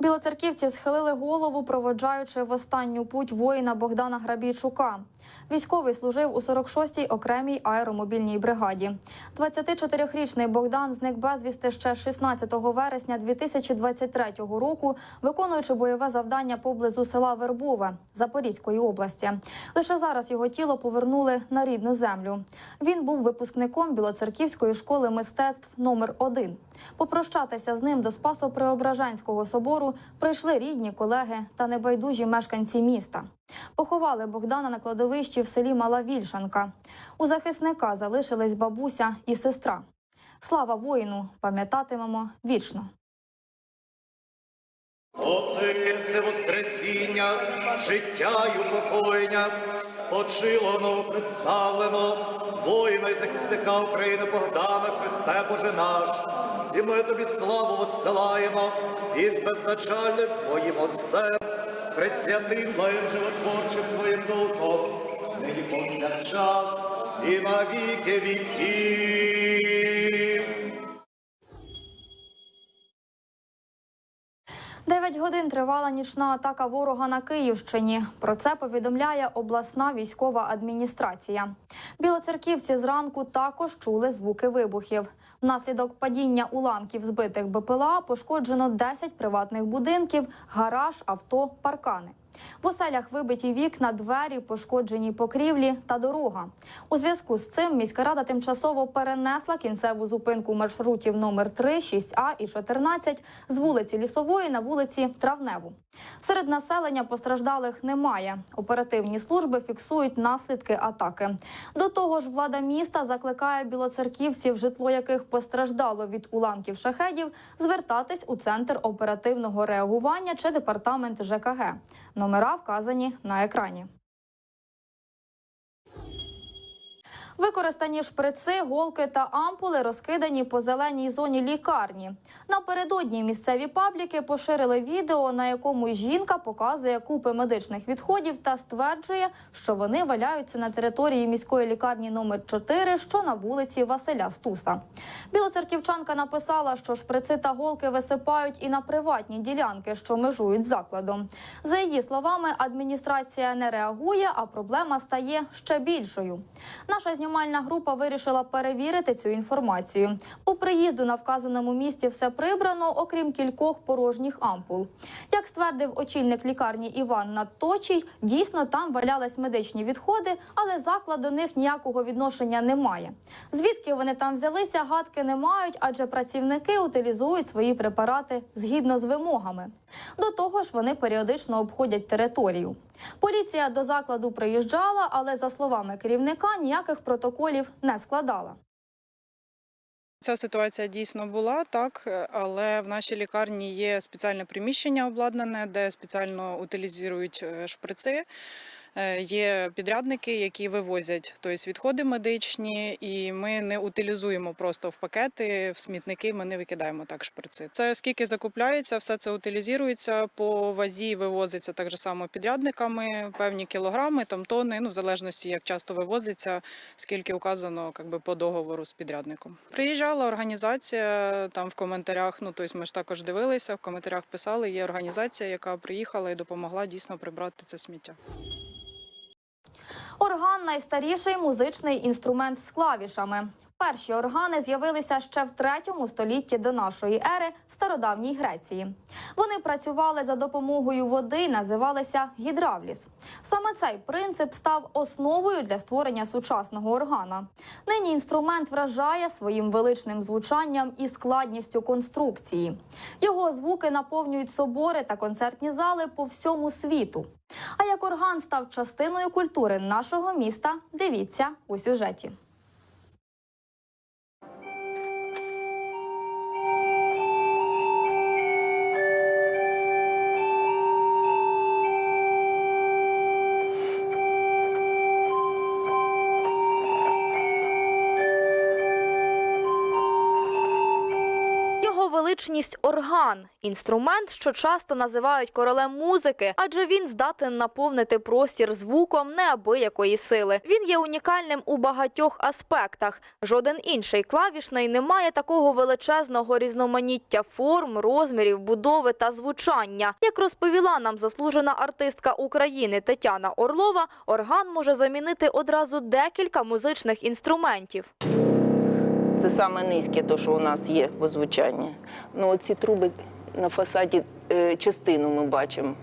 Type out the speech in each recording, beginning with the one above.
Білоцерківці схилили голову, проводжаючи в останню путь воїна Богдана Грабійчука. Військовий служив у 46-й окремій аеромобільній бригаді. 24-річний Богдан зник безвісти ще 16 вересня 2023 року, виконуючи бойове завдання поблизу села Вербове Запорізької області. Лише зараз його тіло повернули на рідну землю. Він був випускником Білоцерківської школи мистецтв номер 1 Попрощатися з ним до Спасо-Преображенського собору прийшли рідні, колеги та небайдужі мешканці міста. Поховали Богдана на кладовищі в селі Мала Вільшанка. У захисника залишились бабуся і сестра. Слава воїну! Пам'ятатимемо вічно. Отице воскресіння, життя й упокоєння, спочило ново представлено, воїна й захисника України Богдана Христе Боже наш. І ми тобі славу воссилаємо із беззначальним Твоїм Отцем, пресвятим Твоїм животворчим Твоїм Духом, нині повсякчас і на віки віків. 9 годин тривала нічна атака ворога на Київщині. Про це повідомляє обласна військова адміністрація. Білоцерківці зранку також чули звуки вибухів. Внаслідок падіння уламків збитих БПЛА пошкоджено 10 приватних будинків, гараж, авто, паркани. В оселях вибиті вікна, двері, пошкоджені покрівлі та дорога. У зв'язку з цим міська рада тимчасово перенесла кінцеву зупинку маршрутів номер 3, 6А і 14 з вулиці Лісової на вулиці Травневу. Серед населення постраждалих немає. Оперативні служби фіксують наслідки атаки. До того ж, влада міста закликає білоцерківців, житло яких постраждало від уламків шахедів, звертатись у центр оперативного реагування чи департамент ЖКГ. Номера вказані на екрані. Використані шприци, голки та ампули розкидані по зеленій зоні лікарні. Напередодні місцеві пабліки поширили відео, на якому жінка показує купи медичних відходів та стверджує, що вони валяються на території міської лікарні номер 4 що на вулиці Василя Стуса. Білоцерківчанка написала, що шприци та голки висипають і на приватні ділянки, що межують закладом. За її словами, адміністрація не реагує, а проблема стає ще більшою. Наша знімальна група вирішила перевірити цю інформацію. По приїзду на вказаному місці все прибрано, окрім кількох порожніх ампул. Як ствердив очільник лікарні Іван Надточій, дійсно там валялись медичні відходи, але заклад до них ніякого відношення не має. Звідки вони там взялися, гадки не мають, адже працівники утилізують свої препарати згідно з вимогами. До того ж, вони періодично обходять територію. Поліція до закладу приїжджала, але за словами керівника ніяких протоколів не складала. Ця ситуація дійсно була так, але в нашій лікарні є спеціальне приміщення обладнане, де спеціально утилізують е, шприци. Е, Є підрядники, які вивозять тобто відходи медичні, і ми не утилізуємо просто в пакети, в смітники. Ми не викидаємо так шприци. Це скільки закупляється, все це утилізується по вазі, вивозиться так же само підрядниками, певні кілограми, там тони, ну в залежності як часто вивозиться, скільки указано как би, по договору з підрядником. Приїжджала організація там в коментарях. Ну тобто ми ж також дивилися, в коментарях писали. Є організація, яка приїхала і допомогла дійсно прибрати це сміття. Орган найстаріший музичний інструмент з клавішами. Перші органи з'явилися ще в третьому столітті до нашої ери в стародавній Греції. Вони працювали за допомогою води і називалися гідравліс. Саме цей принцип став основою для створення сучасного органа. Нині інструмент вражає своїм величним звучанням і складністю конструкції. Його звуки наповнюють собори та концертні зали по всьому світу. А як орган став частиною культури нашого міста, дивіться у сюжеті. Непересічність орган інструмент, що часто називають королем музики, адже він здатен наповнити простір звуком неабиякої сили. Він є унікальним у багатьох аспектах. Жоден інший клавішний не має такого величезного різноманіття форм, розмірів, будови та звучання. Як розповіла нам заслужена артистка України Тетяна Орлова, орган може замінити одразу декілька музичних інструментів. Це саме низьке, то, що у нас є по звучанні. Ну, оці труби на фасаді е, частину ми бачимо,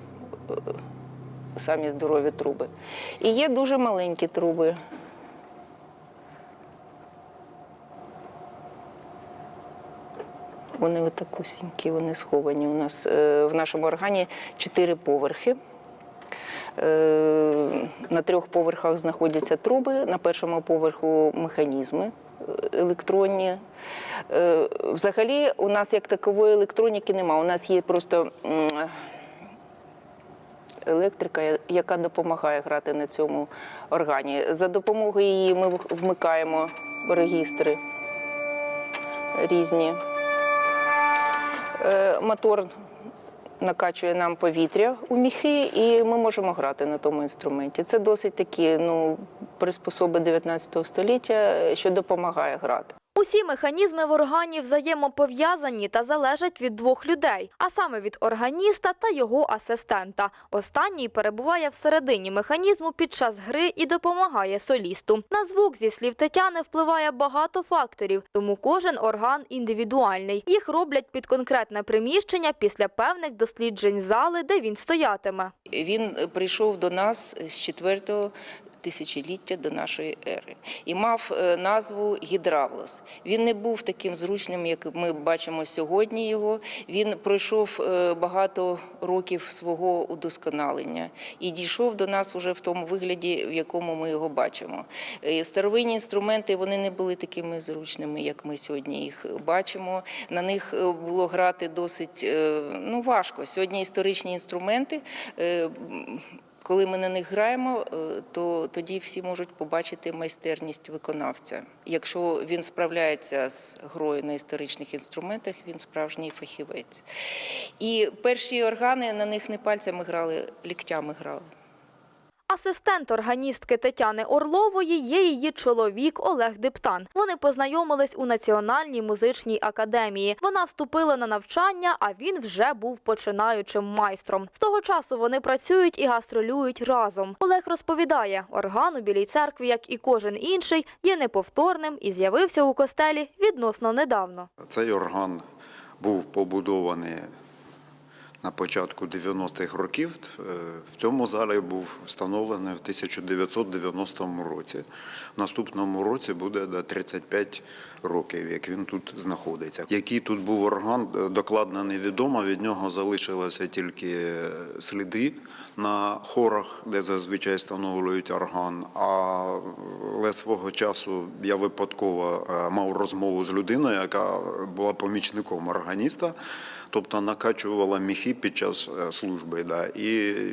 е, самі здорові труби. І є дуже маленькі труби. Вони отакусінькі, вони сховані. У нас е, в нашому органі чотири поверхи. На трьох поверхах знаходяться труби, на першому поверху механізми електронні. Е, Взагалі, у нас як такової електроніки немає. У нас є просто електрика, яка допомагає грати на цьому органі. За допомогою її ми вмикаємо регістри різні. Е, Мотор накачує нам повітря у міхи, і ми можемо грати на тому інструменті. Це досить такі ну, приспособи 19 століття, що допомагає грати. Усі механізми в органі взаємопов'язані та залежать від двох людей, а саме від органіста та його асистента. Останній перебуває всередині механізму під час гри і допомагає солісту. На звук, зі слів Тетяни, впливає багато факторів, тому кожен орган індивідуальний. Їх роблять під конкретне приміщення після певних досліджень зали, де він стоятиме. Він прийшов до нас з четвертого тисячоліття до нашої ери і мав е, назву гідравлос. Він не був таким зручним, як ми бачимо сьогодні. Його він пройшов е, багато років свого удосконалення і дійшов до нас уже в тому вигляді, в якому ми його бачимо. Е, Старовинні інструменти вони не були такими зручними, як ми сьогодні їх бачимо. На них було грати досить ну, важко. Сьогодні історичні інструменти. Коли ми на них граємо, е, то тоді всі можуть побачити майстерність виконавця. Якщо він справляється з грою на історичних інструментах, він справжній фахівець. І перші органи на них не пальцями грали, ліктями грали. Асистент органістки Тетяни Орлової є її чоловік Олег Диптан. Вони познайомились у Національній музичній академії. Вона вступила на навчання, а він вже був починаючим майстром. З того часу вони працюють і гастролюють разом. Олег розповідає, орган у Білій церкві, як і кожен інший, є неповторним і з'явився у костелі відносно недавно. Цей орган був побудований на початку 90-х років. Е, В цьому залі був встановлений в 1990 році. В наступному році буде до 35 років, як він тут знаходиться. Який тут був орган, е, докладно невідомо. Від нього залишилися тільки е, сліди на хорах, де зазвичай встановлюють орган. Але свого часу я випадково мав розмову з людиною, яка була помічником органіста, тобто накачувала міхи під час е, служби. Да. І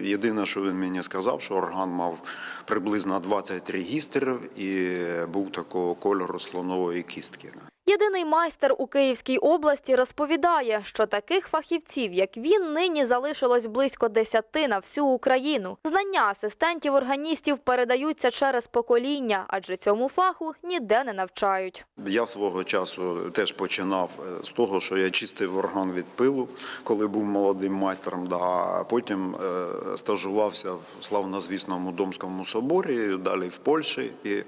єдине, що він мені сказав, що орган мав приблизно 20 регістрів і був такого кольору слонової кістки. Єдиний майстер у Київській області розповідає, що таких фахівців, як він, нині залишилось близько десяти на всю Україну. Знання асистентів органістів передаються через покоління, адже цьому фаху ніде не навчають. Я свого часу теж починав е, з того, що я чистив орган від пилу, коли був молодим майстром. Да, а потім е, стажувався в славнозвісному Домському соборі, далі в Польщі. І,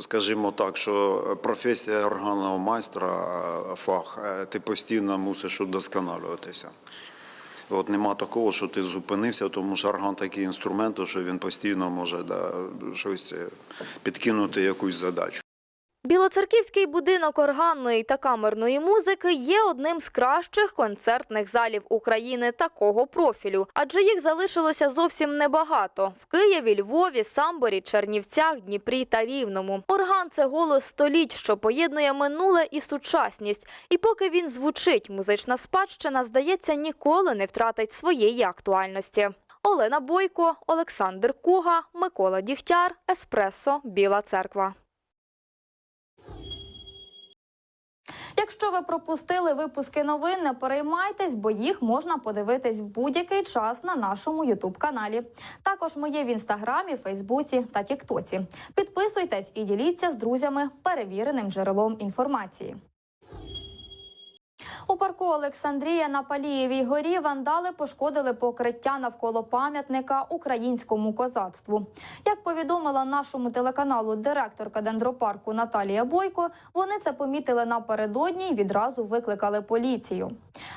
скажімо так, що професія органного майстра, е, фах, е, ти постійно мусиш удосконалюватися. От нема такого, що ти зупинився, тому що орган такий інструмент, що він постійно може да, щось е, підкинути якусь задачу. Білоцерківський будинок органної та камерної музики є одним з кращих концертних залів України такого профілю, адже їх залишилося зовсім небагато в Києві, Львові, Самборі, Чернівцях, Дніпрі та Рівному. Орган це голос століть, що поєднує минуле і сучасність. І поки він звучить, музична спадщина, здається, ніколи не втратить своєї актуальності. Олена Бойко, Олександр Куга, Микола Дігтяр, Еспресо, Біла Церква. Якщо ви пропустили випуски новин, не переймайтесь, бо їх можна подивитись в будь-який час на нашому Ютуб каналі. Також ми є в інстаграмі, Фейсбуці та Тіктоці. Підписуйтесь і діліться з друзями перевіреним джерелом інформації. У парку Олександрія на Палієвій горі вандали пошкодили покриття навколо пам'ятника українському козацтву. Як повідомила нашому телеканалу директорка дендропарку Наталія Бойко, вони це помітили напередодні і відразу викликали поліцію.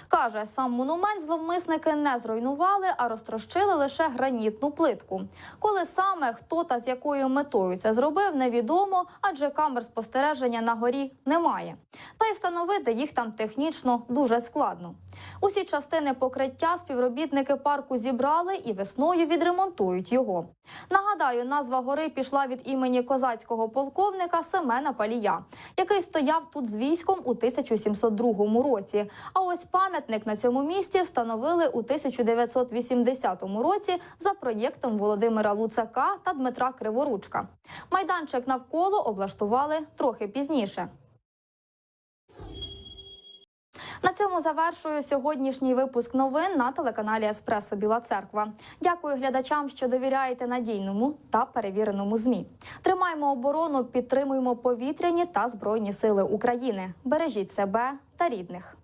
Каже, сам монумент зловмисники не зруйнували, а розтрощили лише гранітну плитку. Коли саме хто та з якою метою це зробив, невідомо, адже камер спостереження на горі немає. Та й встановити їх там технічно дуже складно. Усі частини покриття співробітники парку зібрали і весною відремонтують його. Нагадаю, назва гори пішла від імені козацького полковника Семена Палія, який стояв тут з військом у 1702 році. А ось пам'ятник на цьому місці встановили у 1980 році за проєктом Володимира Луцака та Дмитра Криворучка. Майданчик навколо облаштували трохи пізніше. На цьому завершую сьогоднішній випуск новин на телеканалі Еспресо Біла Церква. Дякую глядачам, що довіряєте надійному та перевіреному змі. Тримаємо оборону, підтримуємо повітряні та збройні сили України. Бережіть себе та рідних.